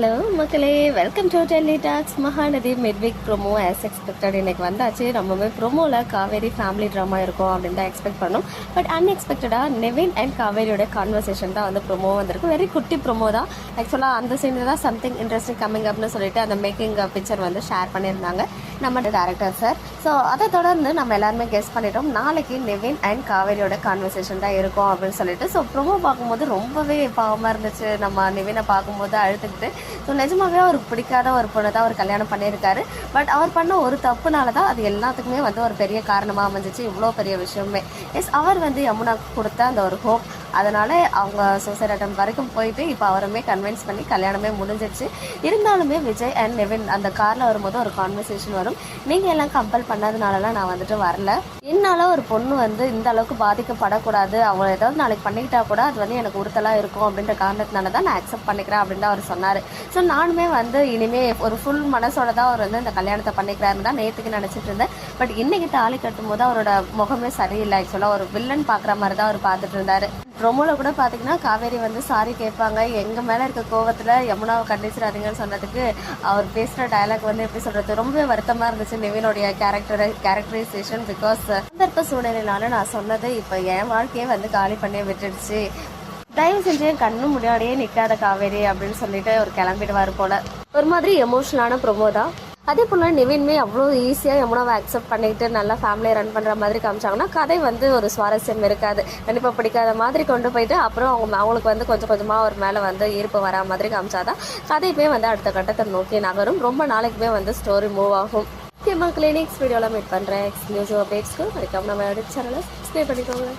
Hello மக்களே welcome to Delhi talks Mahanadi midweek promo as expected இன்னைக்கு வந்தாச்சு. ரொம்பவே ப்ரோமோவில் காவேரி ஃபேமிலி ட்ராமா இருக்கும் அப்படின்னு தான் எக்ஸ்பெக்ட் பண்ணோம். பட் அன்எக்ஸ்பெக்டடாக நெவின் அண்ட் காவேரியோட கான்வர்சேஷன் தான் வந்து ப்ரோமோ வந்திருக்கு. வெரி குட்டி ப்ரோமோ தான். ஆக்சுவலாக அந்த சைடு தான் சம்திங் இன்ட்ரெஸ்டிங் கம்மிங் அப்னு சொல்லிட்டு அந்த மேக்கிங் பிக்சர் வந்து ஷேர் பண்ணியிருந்தாங்க. நம்ம டேரக்டர் சார் ஸோ அதை தொடர்ந்து நம்ம எல்லாருமே கெஸ் பண்ணிட்டோம். நாளைக்கு நெவின் அண்ட் காவேரியோட கான்வர்சேஷன் தான் இருக்கும் அப்படின்னு சொல்லிட்டு. ஸோ ப்ரோமோ பார்க்கும்போது ரொம்பவே பாவமாக இருந்துச்சு. நம்ம நெவினை பார்க்கும்போது அழுத்துக்கிட்டு ஸோ நிஜமாவே அவருக்கு பிடிக்காத ஒரு பொண்ணை தான் அவர் கல்யாணம் பண்ணியிருக்காரு. பட் அவர் பண்ண ஒரு தப்புனால தான் அது எல்லாத்துக்குமே வந்து ஒரு பெரிய காரணமாக அமைஞ்சிச்சு. இவ்வளோ பெரிய விஷயமே. எஸ் அவர் வந்து யமுனாக்கு கொடுத்த அந்த ஒரு ஹோப் அதனால அவங்க சூசைட் அட்டம் வரைக்கும் போயிட்டு இப்போ அவருமே கன்வின்ஸ் பண்ணி கல்யாணமே முடிஞ்சிருச்சு. இருந்தாலுமே விஜய் அண்ட் நெவின் அந்த காரில் வரும்போது ஒரு கான்வர்சேஷன் வரும். நீங்கள் எல்லாம் கம்பல் பண்ணதுனாலலாம் நான் வந்துட்டு வரல. என்னால் ஒரு பொண்ணு வந்து இந்த அளவுக்கு பாதிக்கப்படக்கூடாது. அவங்க ஏதாவது நாளைக்கு பண்ணிக்கிட்டா கூட அது வந்து எனக்கு உறுத்தலாக இருக்கும் அப்படின்ற காரணத்தினால தான் நான் அக்செப்ட் பண்ணிக்கிறேன் அப்படின்னு அவர் சொன்னார். ஸோ நானுமே வந்து இனிமே ஒரு ஃபுல் மனசோட தான் அவர் வந்து இந்த கல்யாணத்தை பண்ணிக்கிறாருன்னு தான் நேற்றுக்கு நினச்சிட்டு இருந்தேன். பட் இன்னைக்கு தாலி கட்டும் போது அவரோட முகமே சரியில்லை. ஆக்சுவலாக ஒரு வில்லன் பார்க்குற மாதிரி தான் அவர் பார்த்துட்டு இருந்தார். ப்ரொமோல கூட பார்த்தீங்கன்னா காவேரி வந்து சாரி கேட்பாங்க. எங்கள் மேலே இருக்க கோவத்தில் யமுனாவை கண்டிச்சிடாதீங்கன்னு சொன்னதுக்கு அவர் பேசுகிற டயலாக் வந்து எப்படி சொல்கிறது ரொம்பவே வருத்தமாக இருந்துச்சு நிவினுடைய கேரக்டர் கேரக்டரைசேஷன் பிகாஸ் சந்தர்ப்ப சூழ்நிலைனால நான் சொன்னது இப்போ என் வாழ்க்கையே வந்து காலி பண்ணி விட்டுடுச்சு. தயவு செஞ்சு என் கண்ணு முன்னாடியே நிற்காத காவேரி அப்படின்னு சொல்லிட்டு அவர் கிளம்பிடுவார் போல. ஒரு மாதிரி எமோஷனலான ப்ரொமோ தான். அதே போல் நிவின்மே அவ்வளோ ஈஸியாக யமுனாவை அக்செப்ட் பண்ணிக்கிட்டு நல்லா ஃபேமிலியை ரன் பண்ணுற மாதிரி காமிச்சாங்கன்னா கதை வந்து ஒரு சுவாரஸ்யம் இருக்காது. கண்டிப்பாக பிடிக்காத மாதிரி கொண்டு போயிட்டு அப்புறம் அவங்க அவங்களுக்கு வந்து கொஞ்சம் கொஞ்சமாக ஒரு மேலே வந்து ஈர்ப்பு வரா மாதிரி காமிச்சாதான் கதையுமே வந்து அடுத்த கட்டத்தை நோக்கி நகரும். ரொம்ப நாளைக்குமே வந்து ஸ்டோரி மூவ் ஆகும். ஓகே மக்களே நெக்ஸ்ட் வீடியோவில் மீட் பண்ணுறேன் நியூஸ் அப்டேட்ஸ்க்கு வரைக்கும் நம்ம சேனலை சப்ஸ்கிரைப் பண்ணிக்கோங்க.